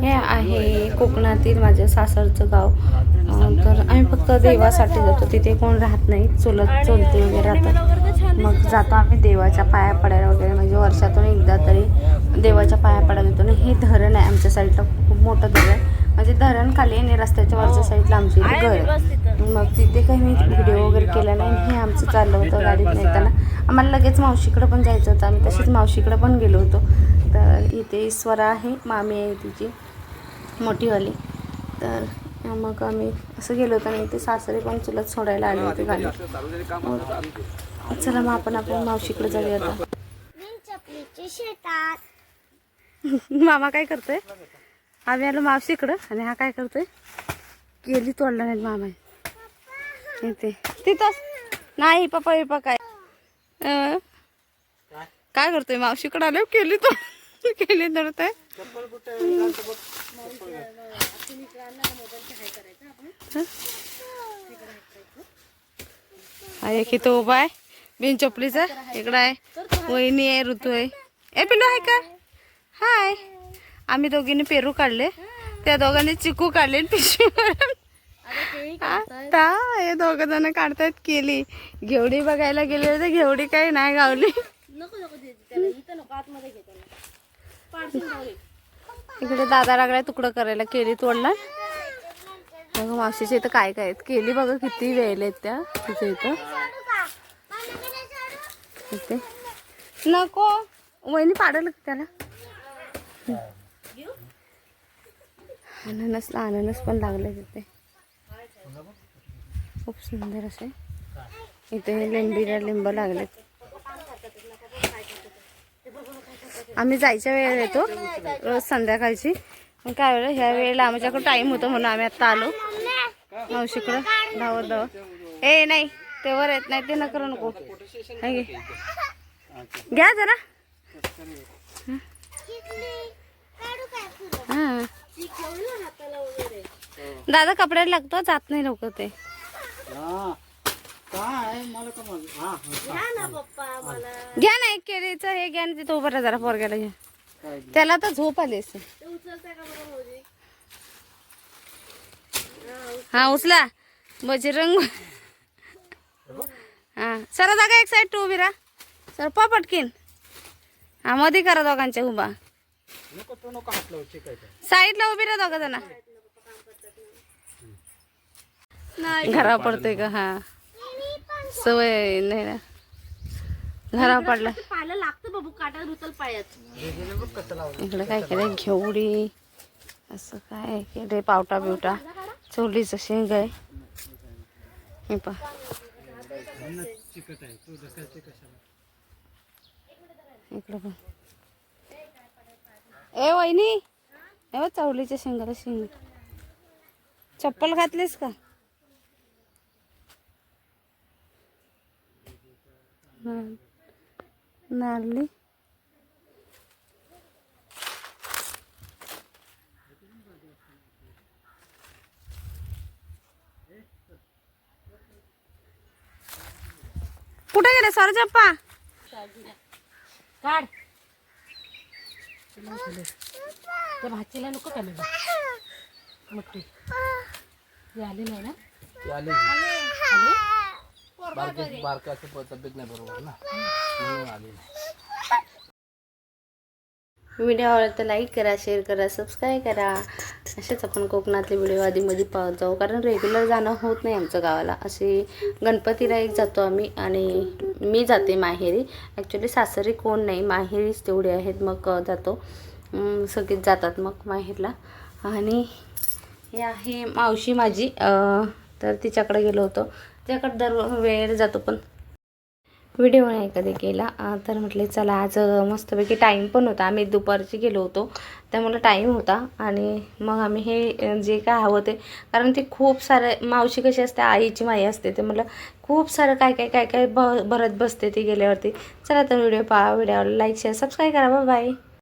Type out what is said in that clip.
हे आहे कोकणातील माझ्या सासरचं गाव. तर आम्ही फक्त देवासाठी जातो. तिथे कोण राहत नाही. चुलत चुलती वगैरे राहतात. मग जातो आम्ही देवाच्या पाया पडायला वगैरे. म्हणजे वर्षातून एकदा तरी देवाच्या पाया पडायला येतो आणि हे धरण आहे आमच्या साईडला. खूप मोठं धरण म्हणजे धरण खाली आणि रस्त्याच्या वरच्या साईडला आमची इथे घर आहे. मग तिथे काही मी व्हिडिओ वगैरे केला नाही. हे आमचं चाललं होतं गाडीत नेताना. आम्हाला लगेच मावशीकडं पण जायचं होतं. आम्ही तसेच मावशीकडं पण गेलो होतो. तर इथे स्वरा आहे मामी आहे तिची मोठीवाली. तर मग आम्ही असं गेलो होतो आणि इथे सासरे पण चुलत सोडायला आले होते गाडी चला मग आपण आपल्या मावशीकडे जाऊया आता. मामा काय करतोय? आम्ही आलो मावशीकडं आणि हा काय करतोय? केली तोडला नाही मामा इथे तिथंच नाही पप्पा बिप्पा काय? काय करतोय? मावशीकडे आलो केली तो केली तोडतोय आहे एक इथं उभा आहे? बिन चपलीचा इकडं आहे. वहिनी आहे ऋतू आहे. ए पिलो आहे का? हाय. आम्ही दोघींनी पेरू काढले. त्या दोघांनी चिकू काढले आणि पिशवी आता हे दोघ जण काढतायत केली. घेवडी बघायला गेले होते घेवडी काही नाही गावली. इकडे दादा लागलाय तुकडं करायला केली तोडला. बघा मावशीच्या इथं काय काय आहेत. केली बघा किती वेळ आहेत त्या तिथे इथं. इथे. नको. वहिनी पाडल त्याला? अननसला अननस पण लागले तिथे. खूप सुंदर असे. इथे लिंबीला लिंब लागलेत. आम्ही जायच्या वेळेला येतो रोज संध्याकाळची. मग काय वेळेला ह्या वेळेला आमच्याकडे टाईम होतो म्हणून आम्ही आत्ता आलो. मावशीकडं धावत धावत. ए नाही ते वर येत नाही ते न करू नको घ्या जरा. हां. दादा कपड्याला लागतो जात नाही लवकर ते. घ्या ना एक केळीचं हे घ्या ना तिथं उभं राहा जरा पोरग्याला घ्या. त्याला तर झोप आली असेल. हा उचला. बजरंग हा सर जागा एक साईड टू उभी राहा. सर पा पटकीन. हा मध्ये करा दोघांच्या उभा. साईडला उभी राहा दोघा जण. घरा पडतोय का? हा. सवय नाही ना. घरा पडला. पाला लागतं बाबू काटा रुतल पायात. इकडे काय केलंय घेवडी. असं काय केलंय पावटा बिवटा. चोलीचं शेंग आहे. हे पा. इकडं पण ए वहिनी. बघ चवलीच्या शेंगाला शेंग. चप्पल घातलीस का? ना- नारली कुठे गेले सरजप्पा काढ त्या भाचीला नको का मोठी आली नाही ना बारकाचं तब्येत नाही बरोबर ना. म्हणून आली नाही. व्हिडिओ आवडला तर लाईक करा शेअर करा सबस्क्राईब करा. असेच आपण कोकणातले व्हिडिओ आधीमध्ये पाहत जाऊ. कारण रेग्युलर जाणं होत नाही आमचं गावाला. असे गणपतीला एक जातो आम्ही आणि मी जाते माहेरी. ॲक्च्युली सासरी कोण नाही. माहेरीच तेवढे आहेत. मग जातो. सगळेच जातात मग माहेरला. आणि हे आहे मावशी माझी. तर तिच्याकडे गेलो होतो. तिच्याकडे दर वेळेला जातो पण. व्हिडिओ नाही कधी केला. तर म्हटले चला आज मस्तपैकी टाईम पण होता. आम्ही दुपारची गेलो होतो. त्यामुळे टाईम होता. आणि मग आम्ही हे जे काय हवं ते कारण ते खूप सारे मावशी कशी असते आईची माई असते. ते म्हटलं खूप सारं काय काय काय काय भ भरत बसते ती गेल्यावरती. चला तर व्हिडिओ पहा. व्हिडिओ लाईक शेअर सबस्क्राईब करा. बाय